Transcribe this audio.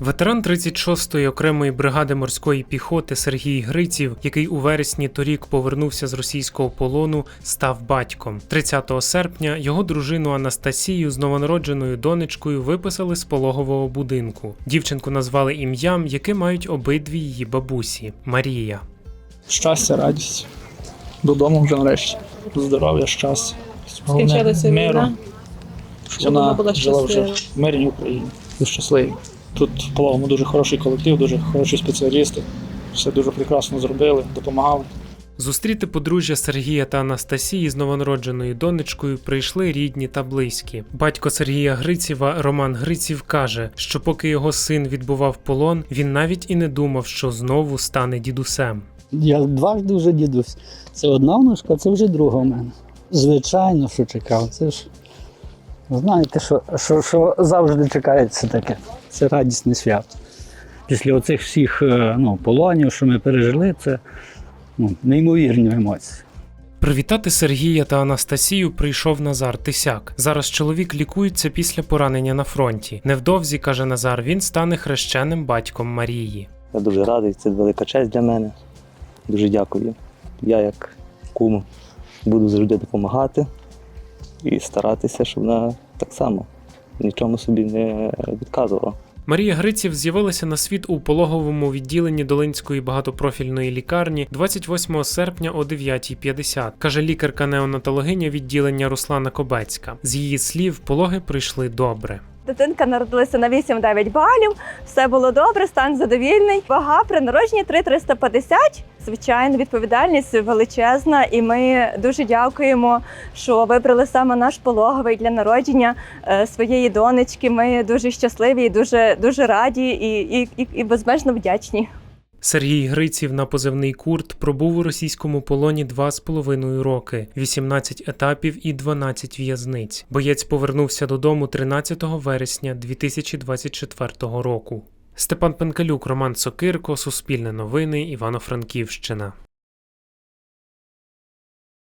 Ветеран 36-ї окремої бригади морської піхоти Сергій Гриців, який у вересні торік повернувся з російського полону, став батьком. 30 серпня його дружину Анастасію з новонародженою донечкою виписали з пологового будинку. Дівчинку назвали ім'ям, яке мають обидві її бабусі Марія. щастя, радість. Додому вже нарешті. Здоров'я, щастя. Скінчилася війна, щоб щоб вона вона була жила вже в мирній Україні. Щасливі. Тут в Пологому дуже хороший колектив, дуже хороші спеціалісти. Все дуже прекрасно зробили, допомагали. Зустріти подружжя Сергія та Анастасії з новонародженою донечкою прийшли рідні та близькі. Батько Сергія Грицєва Роман Гриців каже, що поки його син відбував полон, він навіть і не думав, що знову стане дідусем. Я дважди вже дідусь. Це одна внучка, це вже друга в мене. Звичайно, що чекав. Це ж знаєте, що, що, що завжди чекається таке. Це радісне свято. Після оцих всіх е, ну, полонів, що ми пережили, це ну, неймовірні емоції. Привітати Сергія та Анастасію прийшов Назар Тисяк. Зараз чоловік лікується після поранення на фронті. Невдовзі каже Назар, він стане хрещеним батьком Марії. Я дуже радий, це велика честь для мене. Дуже дякую. Я, як кум, буду завжди допомагати і старатися, щоб вона так само нічому собі не відказувала. Марія Гриців з'явилася на світ у пологовому відділенні Долинської багатопрофільної лікарні 28 серпня о 9.50, каже лікарка-неонатологиня відділення Руслана Кобецька. З її слів, пологи прийшли добре. Дитинка народилася на 8-9 балів, все було добре, стан задовільний. Вага при народженні 3,350. Звичайно, відповідальність величезна, і ми дуже дякуємо, що вибрали саме наш пологовий для народження е, своєї донечки. Ми дуже щасливі і дуже, дуже раді і, і, і, і безмежно вдячні. Сергій Гриців на позивний Курт пробув у російському полоні два з половиною роки, 18 етапів і 12 в'язниць. Боєць повернувся додому 13 вересня 2024 року. Степан Пенкалюк, Роман Сокирко, Суспільне новини, Івано-Франківщина.